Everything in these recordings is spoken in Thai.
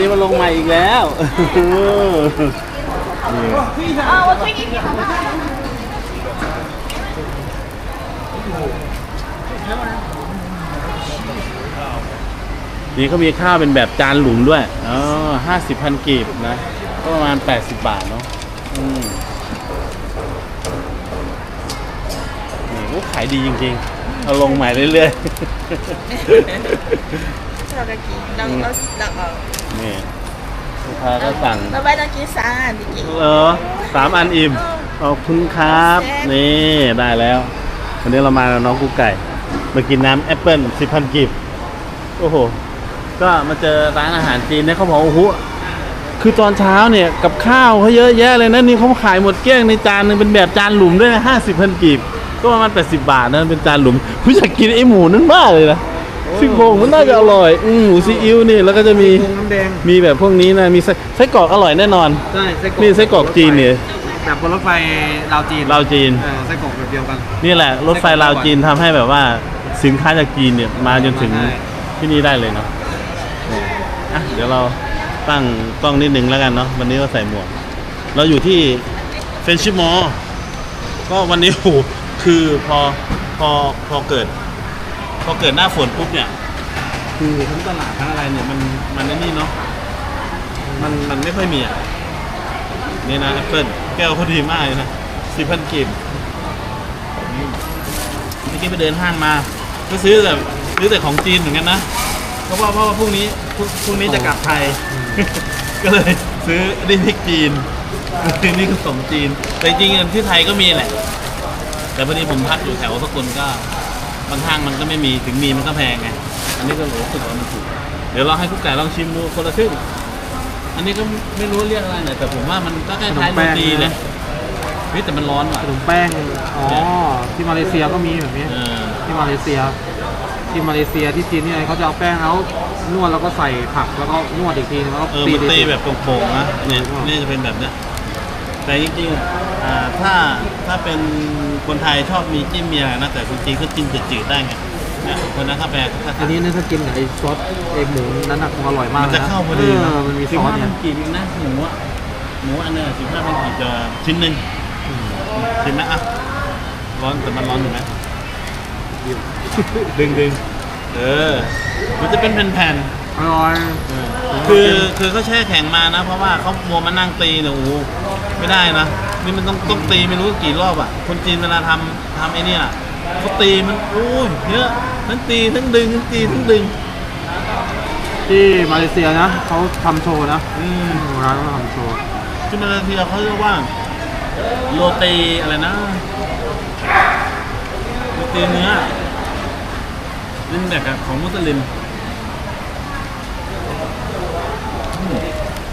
นี้มันลงใหม่อีกแล้วนี่เขามีข้าวเป็นแบบจานหลุมด้วย อ๋อห้าสิบพันกีบนะ ก็ประมาณแปดสิบบาทเนาะนี่ก็ขายดีจริงๆ เอาลงใหม่เรื่อยๆ เราเราเนี่ลูกค้าก็สั่งเราไปตะกี้สามอันดิกิเออสามอันอิ่มขอบคุณครับ นี่ได้แล้ว วันนี้เรามาน้องกูไก่ มากินน้ำแอปเปิ้ลสิบพันกิบโอ้โห ก็มาเจอร้านอาหารจีนเนี่ยเขาบอกโอ้โหคือตอนเช้าเนี่ยกับข้าวเขาเยอะแยะเลยนะนี่เขาขายหมดเกลี้ยงในจานนึงเป็นแบบจานหลุมด้วยนะห้าสิบพันกีบก็ประมาณแปดสิบบาทนะเป็นจานหลุมผมอยากกินไอหมูนั่นมากเลยนะ ซี่โครงมันน่าจะอร่อย อืมหมูซีอิ๊วนี่แล้วก็จะมีพงน้ำแดงมีแบบพวกนี้นะมีไส้ไส้กรอกอร่อยแน่นอน ใช่ไส้กรอกนี่ไส้กรอกจีนเนี่ยแบบบนรถไฟลาวจีนลาวจีนเออไส้กรอกแบบเดียวกันนี่แหละรถไฟลาวจีนทำให้แบบว่าสินค้าจากจีนเนี่ยมาจนถึงมาได้ที่นี่ได้เลยเนาะอะเดี๋ยวเราตั้งกล้องนิดนึงแล้วกันเนาะวันนี้ก็ใส่หมวก เราอยู่ที่เฟนชิมอก็วันนี้โหคือพอพอพอเกิด พอเกิดหน้าฝนปุ๊บเนี่ย คือทั้งตลาดทั้งอะไรเนี่ยมันมันไอ้นี่เนาะมันมันไม่ค่อยมีอะนี่นะแอปเปิลแก้วเขาดีมากเลยนะสี่พันกีบเมื่อกี้ไปเดินห้างมา ก็ซื้อแต่ซื้อแต่ของจีนเหมือนกันนะเพราะว่าเพราะว่าพรุ่งนี้พรุ่งพรุ่งนี้จะกลับไทย ก็เลยซื้อดิพริกจีนนี่คือขนมจีน แต่จริงๆที่ไทยก็มีแหละ แต่พอดีผมพักอยู่แถวสกลก็ บางห้างมันก็ไม่มีถึงมีมันก็แพงไงอันนี้ก็รู้สึกว่ามันถูกเดี๋ยวเราให้ผู้ไก่ลองชิมดูคนละครึ่งอันนี้ก็ไม่รู้เรียกอะไรเนี่ยแต่ผมว่ามันก็คล้ายๆโรตีเลยเฮ้ยแต่มันร้อนว่ะขนมแป้ง อ๋อ ที่มาเลเซียก็มีแบบนี้เออที่มาเลเซีย ที่มาเลเซียที่จีนนี่เขาจะเอาแป้งแล้วนวดแล้วก็ใส่ผักแล้วก็นวดอีกทีนึงแล้วก็เออตีมันตีตีแบบโป่งๆนะเนี่ยอืมนี่จะเป็นแบบเนี้ยแต่จริงๆ อ่าถ้าถ้าเป็นคนไทยชอบมีจิ้มมีอะไรนะแต่คนจีนก็จิ้มจืดๆได้ไงเนี่ยคนนั้นถ้าแปลก็อันนี้เนี่ยถ้ากินกับไอ้ซอสไอ้หมูนั้นน่ะคงอร่อยมากมันจะนะเข้าพอดีเออมันมีซสิบอสห้าเนี่พัยนกีบเองนะหมูอะหมูอันเนี้สิบห้าพันกีบจะชิ้นหนึ่งชิมนะอะร้อนแต่มันร้อนอยู่ไหมดึงดึงๆเออ มันจะเป็นแผ่นๆอร่อยคือคือเขาแช่แข็งมานะ เพราะว่าเขามัวมานั่งตีเนี่ยโอ้โหไม่ได้นะ นี่มันต้องต้องตีไม่รู้กี่รอบอะ คนจีนเวลาทำทำไอ้เนี่ยเขาตีมันโอ้ยเยอะทั้งตีทั้งดึงทั้งตีทั้งดึง ที่มาเลเซียนะเขาทำโชว์นะอืมร้านเขาทำโชว์ที่มาเลเซียเขาเรียกว่าโรตีอะไรนะโรตีเนื้อนี่แบบของมุสลิมอืม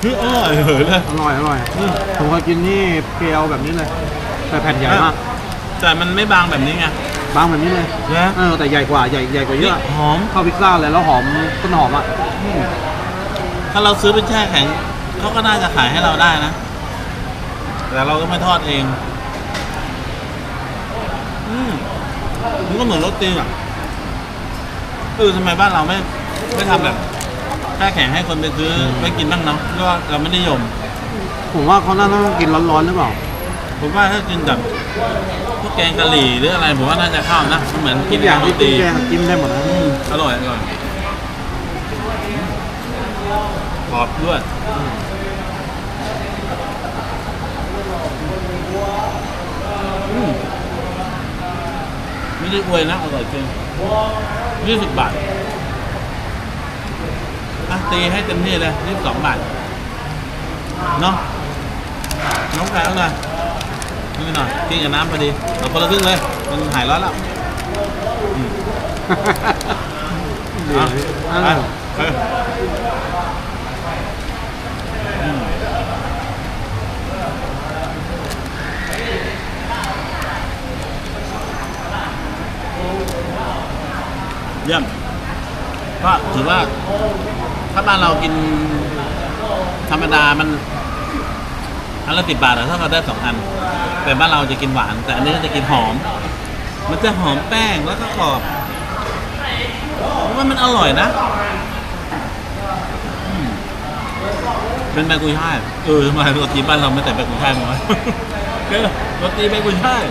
เฮ้ยอร่อยเหยเลยอร่อยอร่อยอืมผมเคยกินนี่เกลียวแบบนี้เลยแต่แผ่นใหญ่มากแต่มันไม่บางแบบนี้ไงบางแบบนี้เลยนะเออแต่ใหญ่กว่าใหญ่ใหญ่กว่าเยอะหอมเข้าพิซซ่าเลยแล้วหอมต้นหอมอะถ้าเราซื้อไปแช่แข็งเขาก็น่าจะขายให้เราได้นะ แต่เราก็ไม่ทอดเอง อืมมันก็เหมือนรสตีนอะเออทำไมบ้านเราไม่ไม่ทำแบบ แช่แข็งให้คนไปซื้อไว้กินบ้างเนาะเพราะว่าเราไม่นิยม ผมว่าเขาน่าต้องกินร้อนๆหรือเปล่า ผมว่าถ้ากินแบบพวกแกงกะหรี่หรืออะไรผมว่าน่าจะเข้านะมันเหมือนทุกินกอย่างโรที่ตีจิ้มแกงจิ้มได้หมดนะอืมอร่อยอร่อยกรอบด้วยอืมไม่ได้อวยนะอร่อยจริงยี่สิบบาท อะตีให้เต็มที่เลยยี่สิบสองบาทเนาะน้องไก่เอาหน่อยนี่หน่อยกินกับน้ำพอดีเราคนละครึ่งเลย มันหายร้อนแล้วเดี๋ยวเอาอะไปไปอืมเยี่ยม ก็ถือว่า ถ้าบ้านเรากินธรรมดามันอันละสิบบาทอะเท่ากับได้สองอัน แต่บ้านเราจะกินหวาน แต่อันนี้จะกินหอม มันจะหอมแป้งแล้วก็กรอบว่ามันอร่อยนะเป็นแบกุยช่ายเออทำไมโรตีบ้านเราไม่ใส่แบกุยช่ายมั้งวะก็โรตีแบกุยช่าย